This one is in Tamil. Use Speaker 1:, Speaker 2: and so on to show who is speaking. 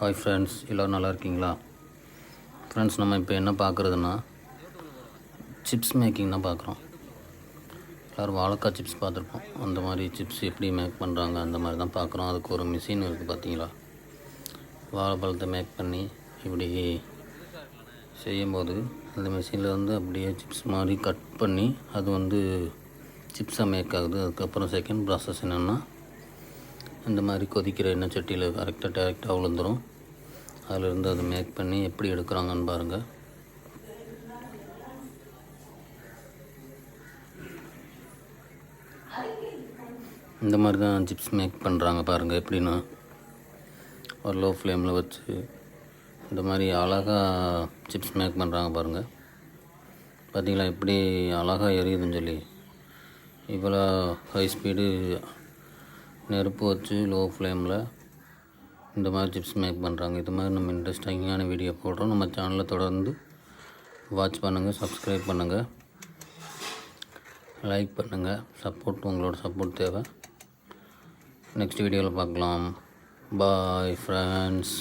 Speaker 1: ஹாய் ஃப்ரெண்ட்ஸ் எல்லோரும் நல்லா இருக்கீங்களா? ஃப்ரெண்ட்ஸ் நம்ம இப்போ என்ன பார்க்குறதுன்னா சிப்ஸ் மேக்கிங் தான் பார்க்குறோம் எல்லோரும் வாழைக்காய் சிப்ஸ் பார்த்துருப்போம். அந்த மாதிரி சிப்ஸ் எப்படி மேக் பண்ணுறாங்க அந்த மாதிரி தான் பார்க்குறோம் அதுக்கு ஒரு மிஷின் இருக்குது பார்த்தீங்களா வாழைப்பழத்தை மேக் பண்ணி இப்படி செய்யும்போது அந்த மிஷினில் வந்து அப்படியே சிப்ஸ் மாதிரி கட் பண்ணி அது வந்து சிப்ஸாக மேக் ஆகுது. அதுக்கப்புறம் செகண்ட் ப்ராசஸ் என்னென்னா இந்த மாதிரி கொதிக்கிற எண்ணெய் சட்டியில் கரெக்டாக டேரெக்டாக விழுந்துடும் அதிலிருந்து அதை மேக் பண்ணி எப்படி எடுக்கிறாங்கன்னு பாருங்கள் இந்த மாதிரி தான் சிப்ஸ் மேக் பண்ணுறாங்க பாருங்கள் எப்படின்னா. ஒரு லோ ஃப்ளேமில் வச்சு இந்த மாதிரி அழகாக சிப்ஸ் மேக் பண்ணுறாங்க பாருங்கள் பார்த்தீங்களா எப்படி அழகாக எரியுதுன்னு சொல்லி. இவ்வளோ ஹை ஸ்பீடு நெருப்பு வச்சு லோ ஃப்ளேமில் இந்த மாதிரி சிப்ஸ் மேக் பண்ணுறாங்க இது மாதிரி நம்ம இன்ட்ரெஸ்டிங்கான வீடியோ போடுறோம். நம்ம சேனலில் தொடர்ந்து வாட்ச் பண்ணுங்கள் சப்ஸ்கிரைப் பண்ணுங்கள் லைக் பண்ணுங்கள் சப்போர்ட் உங்களோட சப்போர்ட் தேவை. நெக்ஸ்ட் வீடியோவில் பார்க்கலாம். Bye friends